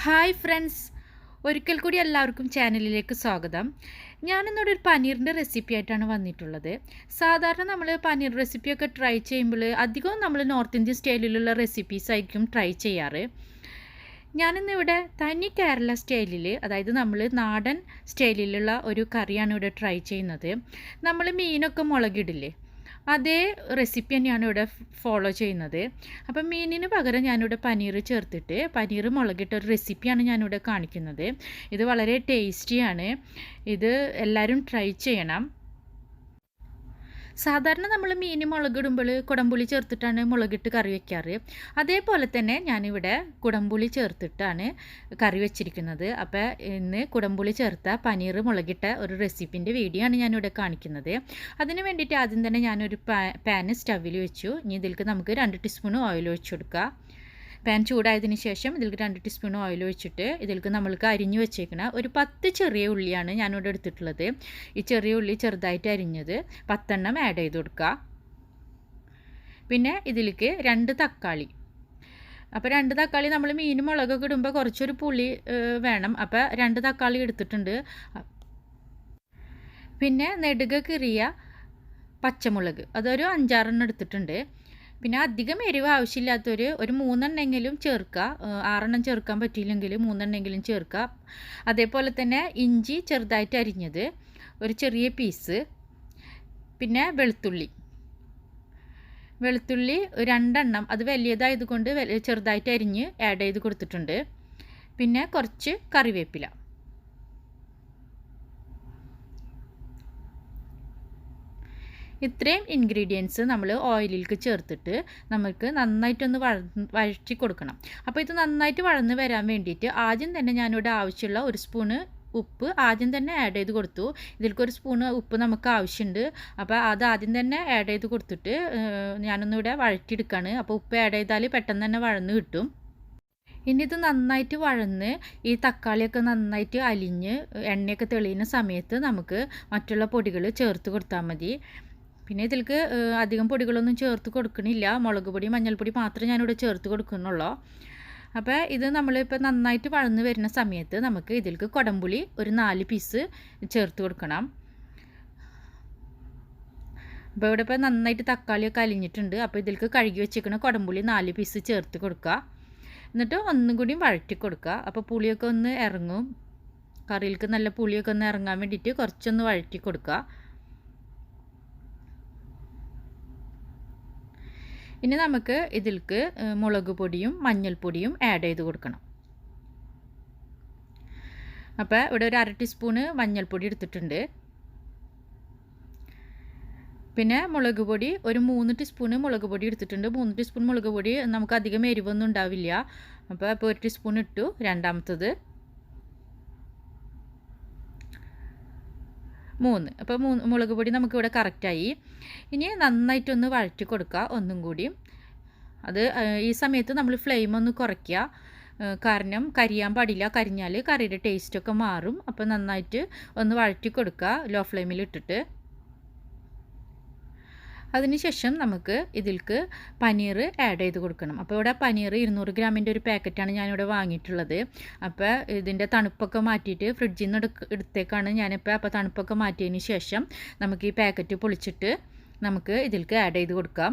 Hi friends ഒരിക്കൽ കൂടി എല്ലാവർക്കും ചാനലിലേക്ക് സ്വാഗതം. ഞാനിന്നോട് ഒരു പനീറിന്റെ റെസിപ്പി ആയിട്ടാണ് വന്നിട്ടുള്ളത്. സാധാരണ നമ്മൾ പനീർ റെസിപ്പിയൊക്കെ ട്രൈ ചെയ്യുമ്പോൾ അധികവും നമ്മൾ നോർത്ത് ഇന്ത്യൻ സ്റ്റൈലിലുള്ള റെസിപ്പീസ് ആയിരിക്കും ട്രൈ ചെയ്യാറ്. ഞാനിന്നിവിടെ തനി കേരള സ്റ്റൈലിൽ അതായത് നമ്മൾ നാടൻ സ്റ്റൈലിലുള്ള ഒരു കറിയാണ് ഇവിടെ ട്രൈ ചെയ്യുന്നത്. നമ്മൾ മീനൊക്കെ മുളകിടില്ലേ? അതേ റെസിപ്പി തന്നെയാണ് ഇവിടെ ഫോളോ ചെയ്യുന്നത്. അപ്പം മീനിന് പകരം ഞാനിവിടെ പനീർ ചേർത്തിട്ട് പനീർ മുളകിട്ട ഒരു റെസിപ്പിയാണ് ഞാനിവിടെ കാണിക്കുന്നത്. ഇത് വളരെ ടേസ്റ്റിയാണ് ഇത് എല്ലാവരും ട്രൈ ചെയ്യണം. സാധാരണ നമ്മൾ മീൻ മുളകിടുമ്പോൾ കുടംപുളി ചേർത്തിട്ടാണ് മുളകിട്ട് കറി വയ്ക്കാറ് അതേപോലെ തന്നെ ഞാനിവിടെ കുടംപുളി ചേർത്തിട്ടാണ് കറി വെച്ചിരിക്കുന്നത്. അപ്പോൾ ഇന്ന് കുടംപുളി ചേർത്ത പനീർ മുളകിട്ട ഒരു റെസിപ്പിന്റെ വീഡിയോ ആണ് ഞാനിവിടെ കാണിക്കുന്നത്. അതിന് വേണ്ടിയിട്ട് ആദ്യം തന്നെ ഞാനൊരു പാന് സ്റ്റവിൽ വെച്ചു. ഇനി ഇതിലേക്ക് നമുക്ക് രണ്ട് ടീസ്പൂൺ ഓയിൽ ഒഴിച്ചു കൊടുക്കുക പാൻ ചൂടായതിന് ശേഷം ഇതിലേക്ക് രണ്ട് ടീസ്പൂൺ ഓയിൽ ഒഴിച്ചിട്ട് ഇതിലേക്ക് നമ്മൾക്ക് അരിഞ്ഞു വെച്ചേക്കണ ഒരു പത്ത് ചെറിയ ഉള്ളിയാണ് ഞാനിവിടെ എടുത്തിട്ടുള്ളത്. ഈ ചെറിയ ഉള്ളി ചെറുതായിട്ട് അരിഞ്ഞത് പത്തെണ്ണം ആഡ് ചെയ്ത് കൊടുക്കുക പിന്നെ ഇതിലേക്ക് രണ്ട് തക്കാളി. അപ്പോൾ രണ്ട് തക്കാളി നമ്മൾ മീൻ മുളകൊക്കെ ഇടുമ്പോൾ കുറച്ചൊരു പുളി വേണം. അപ്പോൾ രണ്ട് തക്കാളി എടുത്തിട്ടുണ്ട്. പിന്നെ നെടുക കിറിയ പച്ചമുളക്. അതൊരു അഞ്ചാറെണ്ണം എടുത്തിട്ടുണ്ട്. പിന്നെ അധികം എരിവ് ആവശ്യമില്ലാത്തൊരു ഒരു മൂന്നെണ്ണെങ്കിലും ചേർക്കുക. ആറെണ്ണം ചേർക്കാൻ പറ്റിയില്ലെങ്കിൽ മൂന്നെണ്ണെങ്കിലും ചേർക്കുക. അതേപോലെ തന്നെ ഇഞ്ചി ചെറുതായിട്ട് അരിഞ്ഞത് ഒരു ചെറിയ പീസ്. പിന്നെ വെളുത്തുള്ളി. വെളുത്തുള്ളി രണ്ടെണ്ണം. അത് വലിയതായതുകൊണ്ട് ചെറുതായിട്ട് അരിഞ്ഞ് ആഡ് ചെയ്ത് കൊടുത്തിട്ടുണ്ട്. പിന്നെ കുറച്ച് കറിവേപ്പില. ഇത്രയും ഇൻഗ്രീഡിയൻസ് നമ്മൾ ഓയിലിലേക്ക് ചേർത്തിട്ട് നമുക്ക് നന്നായിട്ടൊന്ന് വഴ വഴറ്റി കൊടുക്കണം. അപ്പോൾ ഇത് നന്നായിട്ട് വഴന്ന് വരാൻ വേണ്ടിയിട്ട് ആദ്യം തന്നെ ഞാനിവിടെ ആവശ്യമുള്ള ഒരു സ്പൂണ് ഉപ്പ് ആദ്യം തന്നെ ആഡ് ചെയ്ത് കൊടുത്തു. ഇതിലേക്ക് ഒരു സ്പൂണ് ഉപ്പ് നമുക്ക് ആവശ്യമുണ്ട്. അപ്പോൾ അത് ആദ്യം തന്നെ ആഡ് ചെയ്ത് കൊടുത്തിട്ട് ഞാനൊന്നിവിടെ വഴറ്റിയെടുക്കുകയാണ് അപ്പോൾ ഉപ്പ് ആഡ് ചെയ്താൽ പെട്ടെന്ന് തന്നെ വഴന്ന് കിട്ടും. ഇനി ഇത് നന്നായിട്ട് വഴന്ന് ഈ തക്കാളിയൊക്കെ നന്നായിട്ട് അലിഞ്ഞ് എണ്ണയൊക്കെ തെളിയുന്ന സമയത്ത് നമുക്ക് മറ്റുള്ള പൊടികൾ ചേർത്ത് കൊടുത്താൽ മതി. പിന്നെ ഇതിലേക്ക് അധികം പൊടികളൊന്നും ചേർത്ത് കൊടുക്കണില്ല. മുളക് പൊടി മഞ്ഞൾപ്പൊടി മാത്രമേ ഞാനിവിടെ ചേർത്ത് കൊടുക്കുന്നുള്ളൂ. അപ്പോൾ ഇത് നമ്മളിപ്പോൾ നന്നായിട്ട് വഴന്ന് വരുന്ന സമയത്ത് നമുക്ക് ഇതിലേക്ക് കുടംപുളി ഒരു നാല് പീസ് ചേർത്ത് കൊടുക്കണം. അപ്പോൾ ഇവിടെ ഇപ്പോൾ നന്നായിട്ട് തക്കാളിയൊക്കെ അലിഞ്ഞിട്ടുണ്ട്. അപ്പോൾ ഇതിലേക്ക് കഴുകി വെച്ചിരിക്കുന്ന കുടംപുളി നാല് പീസ് ചേർത്ത് കൊടുക്കുക. എന്നിട്ട് ഒന്നും കൂടി വഴറ്റി കൊടുക്കുക. അപ്പോൾ പുളിയൊക്കെ ഒന്ന് ഇറങ്ങും. കറിയിലേക്ക് നല്ല പുളിയൊക്കെ ഒന്ന് ഇറങ്ങാൻ വേണ്ടിയിട്ട് കുറച്ചൊന്ന് വഴറ്റി കൊടുക്കുക. ഇനി നമുക്ക് ഇതിൽക്ക് മുളക് പൊടിയും മഞ്ഞൾപ്പൊടിയും ആഡ് ചെയ്ത് കൊടുക്കണം. അപ്പോൾ ഇവിടെ ഒരു അര ടീസ്പൂണ് മഞ്ഞൾപ്പൊടി എടുത്തിട്ടുണ്ട്. പിന്നെ മുളക് പൊടി ഒരു മൂന്ന് ടീസ്പൂണ് മുളക് പൊടി എടുത്തിട്ടുണ്ട്. മൂന്ന് ടീസ്പൂൺ മുളക് പൊടി നമുക്ക് അധികം എരിവൊന്നും ഉണ്ടാവില്ല. അപ്പോൾ ഇപ്പോൾ ഒരു ടീസ്പൂൺ ഇട്ടു രണ്ടാമത്തത് മൂന്ന്. അപ്പോൾ മൂന്ന് മുളക് പൊടി നമുക്കിവിടെ കറക്റ്റായി ഇനി നന്നായിട്ടൊന്ന് വഴറ്റി കൊടുക്കുക ഒന്നും കൂടി. അത് ഈ സമയത്ത് നമ്മൾ ഫ്ലെയിം ഒന്ന് കുറയ്ക്കുക കാരണം കരിയാൻ പാടില്ല. കരിഞ്ഞാൽ കറിയുടെ ടേസ്റ്റൊക്കെ മാറും. അപ്പോൾ നന്നായിട്ട് ഒന്ന് വഴറ്റി കൊടുക്കുക ലോ ഫ്ലെയിമിൽ ഇട്ടിട്ട്. അതിനുശേഷം നമുക്ക് ഇതിൽക്ക് പനീർ ആഡ് ചെയ്ത് കൊടുക്കണം. അപ്പോൾ ഇവിടെ പനീർ ഇരുന്നൂറ് ഗ്രാമിന്റെ ഒരു പാക്കറ്റാണ് ഞാനിവിടെ വാങ്ങിയിട്ടുള്ളത്. അപ്പോൾ ഇതിന്റെ തണുപ്പൊക്കെ മാറ്റിയിട്ട് ഫ്രിഡ്ജിൽ നിന്ന് എടുക്ക എടുത്തേക്കാണ് ഞാനിപ്പോൾ അപ്പോൾ തണുപ്പൊക്കെ മാറ്റിയതിന് ശേഷം നമുക്ക് ഈ പാക്കറ്റ് പൊളിച്ചിട്ട് നമുക്ക് ഇതിൽക്ക് ആഡ് ചെയ്ത് കൊടുക്കാം.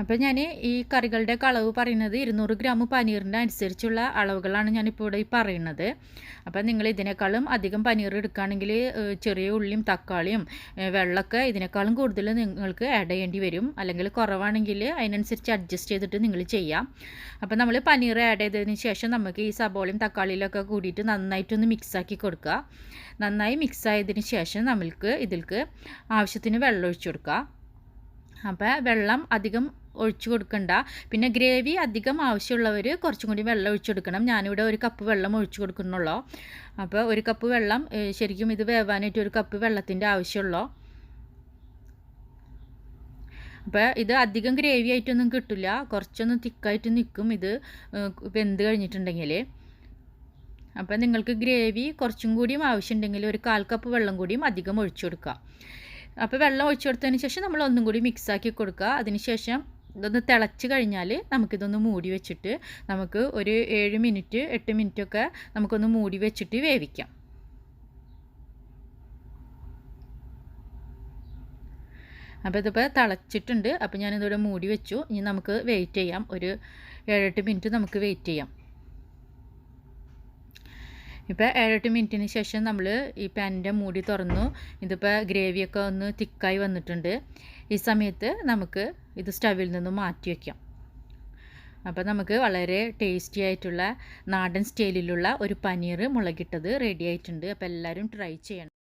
അപ്പോൾ ഞാൻ ഈ കറികളുടെ അളവ് പറയുന്നത് ഇരുന്നൂറ് ഗ്രാം പനീറിന്റെ അനുസരിച്ചുള്ള അളവുകളാണ് ഞാനിപ്പോൾ ഇവിടെ ഈ പറയുന്നത്. അപ്പോൾ നിങ്ങൾ ഇതിനേക്കാളും അധികം പനീർ എടുക്കുകയാണെങ്കിൽ ചെറിയ ഉള്ളിയും തക്കാളിയും വെള്ളമൊക്കെ ഇതിനേക്കാളും കൂടുതൽ നിങ്ങൾക്ക് ആഡ് ചെയ്യേണ്ടി വരും. അല്ലെങ്കിൽ കുറവാണെങ്കിൽ അതിനനുസരിച്ച് അഡ്ജസ്റ്റ് ചെയ്തിട്ട് നിങ്ങൾ ചെയ്യാം. അപ്പോൾ നമ്മൾ പനീർ ആഡ് ചെയ്തതിന് ശേഷം നമുക്ക് ഈ സബോളയും തക്കാളിയിലൊക്കെ കൂടിയിട്ട് നന്നായിട്ടൊന്ന് മിക്സാക്കി കൊടുക്കുക. നന്നായി മിക്സ് ആയതിന് ശേഷം നമ്മൾക്ക് ഇതിൽക്ക് ആവശ്യത്തിന് വെള്ളം ഒഴിച്ചു കൊടുക്കുക. അപ്പോൾ വെള്ളം അധികം ഒഴിച്ചു കൊടുക്കണ്ട. പിന്നെ ഗ്രേവി അധികം ആവശ്യമുള്ളവർ കുറച്ചും കൂടി വെള്ളം ഒഴിച്ചു കൊടുക്കണം. ഞാനിവിടെ ഒരു കപ്പ് വെള്ളം ഒഴിച്ചു കൊടുക്കുന്നുള്ളൂ. അപ്പോൾ ഒരു കപ്പ് വെള്ളം ശരിക്കും ഇത് വേവാനായിട്ട് ഒരു കപ്പ് വെള്ളത്തിന്റെ ആവശ്യമുള്ളൂ. അപ്പോൾ ഇത് അധികം ഗ്രേവി ആയിട്ടൊന്നും കിട്ടില്ല കുറച്ചൊന്നും തിക്കായിട്ട് നിൽക്കും ഇത് വെന്ത് കഴിഞ്ഞിട്ടുണ്ടെങ്കിൽ അപ്പോൾ നിങ്ങൾക്ക് ഗ്രേവി കുറച്ചും കൂടിയും ആവശ്യമുണ്ടെങ്കിൽ ഒരു കാൽ കപ്പ് വെള്ളം കൂടിയും അധികം ഒഴിച്ചു കൊടുക്കുക. അപ്പോൾ വെള്ളം ഒഴിച്ചു കൊടുത്തതിന് ശേഷം നമ്മൾ ഒന്നും കൂടി മിക്സാക്കി കൊടുക്കുക. അതിന് ശേഷം ഇതൊന്ന് തിളച്ച് കഴിഞ്ഞാൽ നമുക്കിതൊന്ന് മൂടി വെച്ചിട്ട് നമുക്ക് ഒരു ഏഴ് മിനിറ്റ് എട്ട് മിനിറ്റൊക്കെ നമുക്കൊന്ന് മൂടി വെച്ചിട്ട് വേവിക്കാം. അപ്പോൾ ഇതിപ്പോൾ തിളച്ചിട്ടുണ്ട്. അപ്പോൾ ഞാനിതിവിടെ മൂടി വെച്ചു. ഇനി നമുക്ക് വെയിറ്റ് ചെയ്യാം. ഒരു ഏഴെട്ട് മിനിറ്റ് നമുക്ക് വെയിറ്റ് ചെയ്യാം. ഇപ്പോൾ ഏഴെട്ട് മിനിറ്റിന് ശേഷം നമ്മൾ ഈ പാനിന്റെ മൂടി തുറന്നു. ഇതിപ്പോൾ ഗ്രേവിയൊക്കെ ഒന്ന് തിക്കായി വന്നിട്ടുണ്ട്. ഈ സമയത്ത് നമുക്ക് ഇത് സ്റ്റവിൽ നിന്ന് മാറ്റി വയ്ക്കാം അപ്പോൾ നമുക്ക് വളരെ ടേസ്റ്റി ആയിട്ടുള്ള നാടൻ സ്റ്റൈലിലുള്ള ഒരു പനീർ മുളകിട്ടത് റെഡി ആയിട്ടുണ്ട്. അപ്പോൾ എല്ലാവരും ട്രൈ ചെയ്യണം.